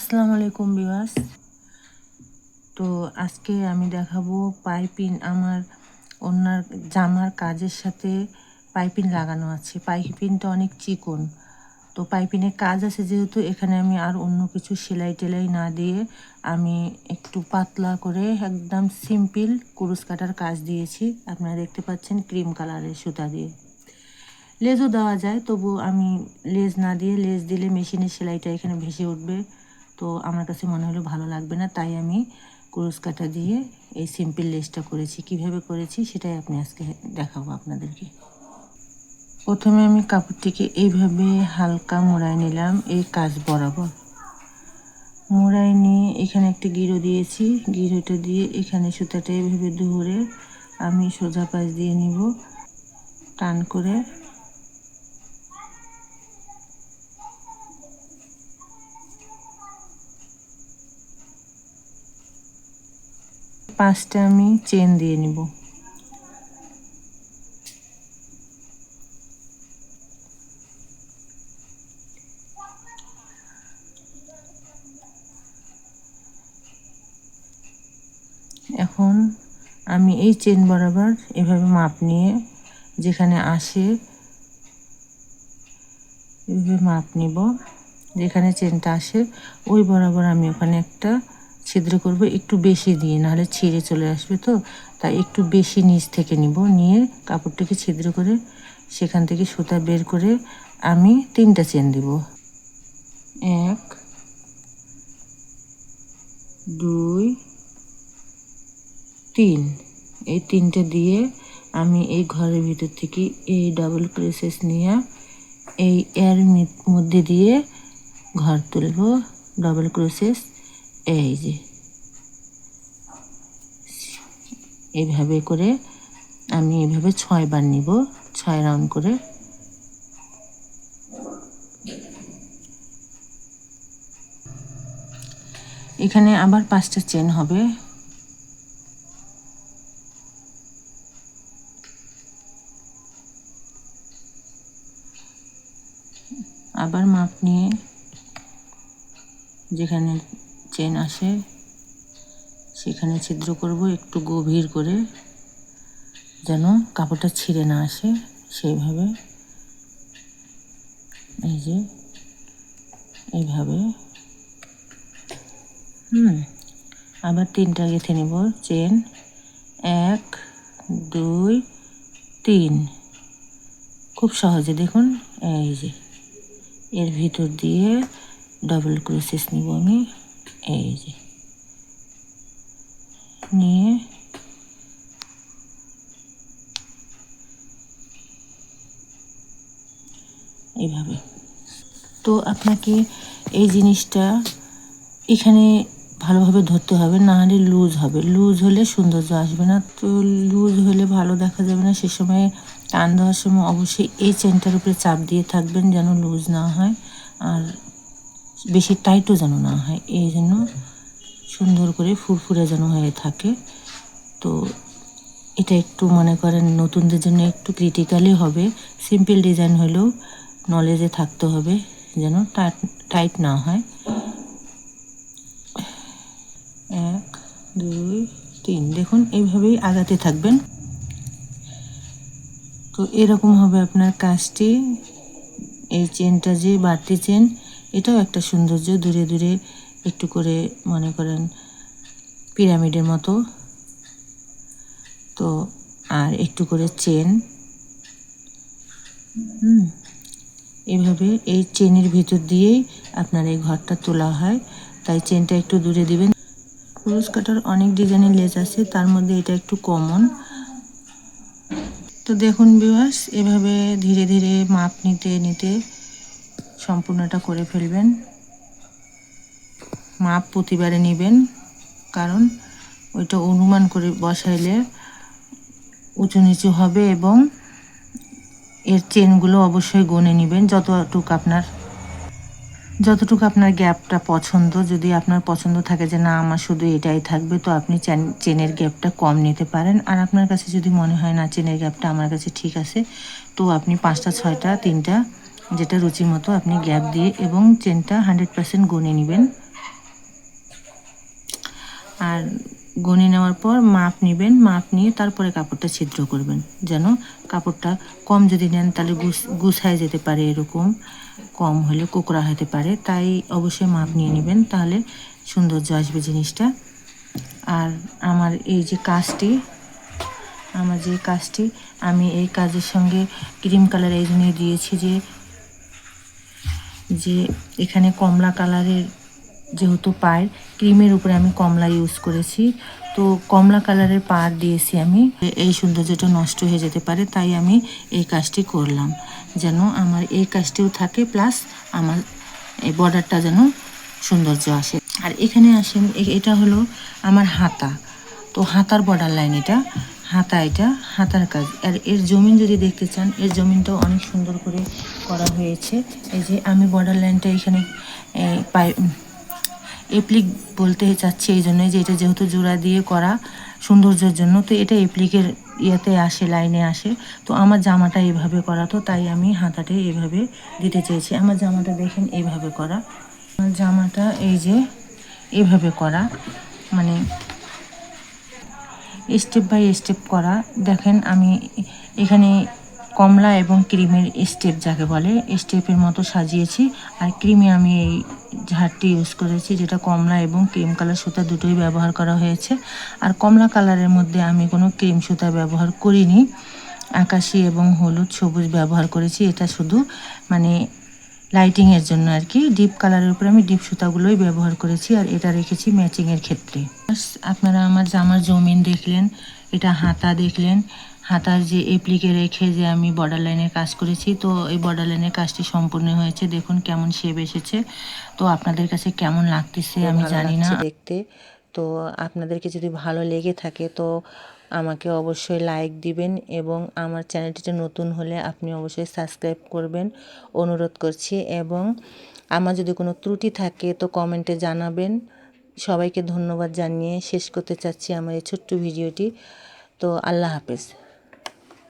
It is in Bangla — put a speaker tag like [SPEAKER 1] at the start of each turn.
[SPEAKER 1] আসসালামু আলাইকুম বিওয়াস তো আজকে আমি দেখাবো পাইপিন আমার ওনার জামার কাজের সাথে পাইপিন লাগানো আছে। পাইপিনটা অনেক চিকন। তো পাইপিনের কাজ আছে যেহেতু, এখানে আমি আর অন্য কিছু সেলাই টেলাই না দিয়ে আমি একটু পাতলা করে একদম সিম্পল কুরুশ কাটার কাজ দিয়েছি। আপনারা দেখতে পাচ্ছেন ক্রিম কালারের সুতা দিয়ে। লেজও দেওয়া যায় তবু আমি লেজ না দিয়ে লেজ দিলে মেশিনের সেলাইটা এখানে ভেসে উঠবে। তো আমার কাছে মনে হলো ভালো লাগবে না, তাই আমি কুরুশ কাটা দিয়ে এই সিম্পল লেসটা করেছি। কীভাবে করেছি সেটাই আপনি আজকে দেখাবো আপনাদেরকে। প্রথমে আমি কাপড়টিকে এইভাবে হালকা মোড়ায় নিলাম, এই কাজ বরাবর। মোড়ায় নিয়ে এখানে একটা গিরো দিয়েছি, গিরোটা দিয়ে এখানে সুতাটা এইভাবে ধরে আমি সোজা পাশ দিয়ে নিব, টান করে পাঁচটা আমি চেন দিয়ে নিব। এখন আমি এই চেন বরাবর এভাবে মাপ নিয়ে যেখানে আসে, এভাবে মাপ নিব। যেখানে চেনটা আসে, ওই বরাবর আমি ওখানে একটা ছিদ্র করব, একটু বেশি দিয়ে, নাহলে ছিঁড়ে চলে আসবে তো। তাই একটু বেশি নিচ থেকে নিব, নিয়ে কাপড়টাকে ছিদ্র করে সেখান থেকে সুতা বের করে আমি তিনটা চেন দিব। এক, দুই, তিন। এই তিনটা দিয়ে আমি এই ঘরের ভিতর থেকে এই ডাবল ক্রেসেস নিয়ে এই এর মধ্যে দিয়ে ঘর তুলব ডাবল ক্রোসেস এই যে। এইভাবে করে আমি এইভাবে ছয় বার নিব, ছয় রাউন্ড করে। এখানে আবার পাঁচটা চেন হবে। আবার মাপ নিয়ে যেখানে চেন আসে, সেখানে ছিদ্র করব একটু গভীর করে, যেন কাপড়টা ছিঁড়ে না আসে সেইভাবে। এই যে, এইভাবে। হুম, আবার তিনটা গেঁথে নেব, চেন। এক, দুই, তিন। খুব সহজে দেখুন, এই যে। এর ভিতর দিয়ে ডবল ক্রোসেস নিব আমি। এই যে। নিয়ে তো আপনাকে এই জিনিসটা এখানে ভালোভাবে ধরতে হবে, না হলে লুজ হবে। লুজ হলে সৌন্দর্য আসবে না। তো লুজ হলে ভালো দেখা যাবে না। সে সময় টান দেওয়ার সময় অবশ্যই এই চেনটার উপরে চাপ দিয়ে থাকবেন যেন লুজ না হয়। আর বেশি টাইটও যেন না হয়, এই জন্য সুন্দর করে ফুরফুরে যেন হয়ে থাকে। তো এটা একটু মনে করেন নতুনদের জন্য একটু ক্রিটিক্যালি হবে। সিম্পল ডিজাইন হলেও নলেজে থাকতে হবে যেন টাইট না হয়। এক, দুই, তিন, দেখুন এইভাবেই আগাতে থাকবেন। তো এরকম হবে আপনার কাজটি। এই চেনটা যে বাড়তি চেন এটাও একটা সৌন্দর্য দূরে দূরে একটু করে মনে করেন পিরামিডের মতো। তো, আর একটু করে চেন। এভাবে এই চেনের ভিতর দিয়েই আপনার এই ঘরটা তোলা হয়। তাই চেনটা একটু দূরে দিবেন। ক্রুজ কাটার অনেক ডিজাইনের লেজ আছে, তার মধ্যে এটা একটু কমন। তো দেখুন বিবাস এভাবে ধীরে ধীরে মাপ নিতে নিতে সম্পূর্ণটা করে ফেলবেন। মাপ প্রতিবারে নেবেন, কারণ ওইটা অনুমান করে বসাইলে উঁচু নিচু হবে এবং এর চেনগুলো অবশ্যই গনে নেবেন যতটুকু আপনার। যতটুকু আপনার গ্যাপটা পছন্দ, যদি আপনার পছন্দ থাকে যে না, আমার শুধু এটাই থাকবে, তো আপনি চেনের গ্যাপটা কম নিতে পারেন। আর আপনার কাছে যদি মনে হয় না, চেনের গ্যাপটা আমার কাছে ঠিক আছে, তো আপনি পাঁচটা, ছয়টা, তিনটা যেটা রুচি মতো আপনি গ্যাপ দিয়ে এবং চেনটা হান্ড্রেড পার্সেন্ট গনে নেবেন। আর গনে নেওয়ার পর মাপ নেবেন, মাপ নিয়ে তারপরে কাপড়টা ছিদ্র করবেন, যেন কাপড়টা কম যদি নেন তাহলে গুছ, গুছায় যেতে পারে এরকম, কম হলে কোকড়া হতে পারে, তাই অবশ্যই মাপ নিয়ে নেবেন, তাহলে সৌন্দর্য আসবে জিনিসটা। আর আমার এই যে কাজটি, আমার যে কাজটি, আমি এই কাজের সঙ্গে ক্রিম কালার এই জন্য দিয়েছি যে যে এখানে কমলা কালারের যেহেতু পায়ের ক্রিমের উপরে আমি কমলা ইউজ করেছি। তো কমলা কালারের পাড় দিয়েছি আমি। এই সৌন্দর্যটা নষ্ট হয়ে যেতে পারে, তাই আমি এই কাজটি করলাম। যেন আমার এই কাজটিও থাকে প্লাস আমার এই বর্ডারটা যেন সৌন্দর্য আসে। আর এখানে আসেন এটা হলো আমার হাতা। তো হাতার বর্ডার লাইন এটা। হাতা এটা, হাতার কাজ। আর এর জমিন যদি দেখতে চান, এর জমিনটাও অনেক সুন্দর করে করা হয়েছে। এই যে আমি বর্ডার লাইনটা এখানে পাই এপ্লিক বলতে চাচ্ছি এই জন্যই যে এটা যেহেতু জোড়া দিয়ে করা সৌন্দর্যের জন্য, তো এটা এপ্লিকের ইয়েতে আসে, লাইনে আসে। তো আমার জামাটা এভাবে করা, তো তাই আমি হাতাটা এভাবে দিতে চেয়েছি। আমার জামাটা দেখেন এভাবে করা। আমার জামাটা এই যে এভাবে করা মানে স্টেপ বাই স্টেপ করা। দেখেন আমি এখানে কমলা এবং ক্রিমের স্টেপ যাকে বলে স্টেপের মতো সাজিয়েছি। আর ক্রিমে আমি এই ঝাড়টি ইউজ করেছি, যেটা কমলা এবং ক্রিম কালার সুতা দুটোই ব্যবহার করা হয়েছে। আর কমলা কালারের মধ্যে আমি কোনো ক্রিম সুতা ব্যবহার করিনি। আকাশি এবং হলুদ সবুজ ব্যবহার করেছি। এটা শুধু মানে লাইটিংয়ের জন্য আর কি। ডিপ কালারের উপরে আমি ডিপ সুতাগুলোই ব্যবহার করেছি আর এটা রেখেছি ম্যাচিংয়ের ক্ষেত্রে। আপনারা আমার জামার জমিন দেখলেন এটা হাতা দেখলেন। হাতার যে এপ্লিকে রেখে যে আমি বর্ডার লাইনের কাজ করেছি তো এই বর্ডার লাইনের কাজটি সম্পূর্ণ হয়েছে। দেখুন কেমন শেপ এসেছে। তো আপনাদের কাছে কেমন লাগতেছে আমি জানি না। দেখতে। তো আপনাদেরকে যদি ভালো লেগে থাকে তো আমাকে অবশ্যই লাইক দিবেন এবং আমার চ্যানেলটিতে নতুন হলে আপনি অবশ্যই সাবস্ক্রাইব করবেন। অনুরোধ করছি এবং আমার যদি কোনো ত্রুটি থাকে তো কমেন্টে জানাবেন। সবাইকে ধন্যবাদ জানিয়ে শেষ করতে চাচ্ছি আমার এই ছোট্ট ভিডিওটি। তো আল্লাহ হাফেজ।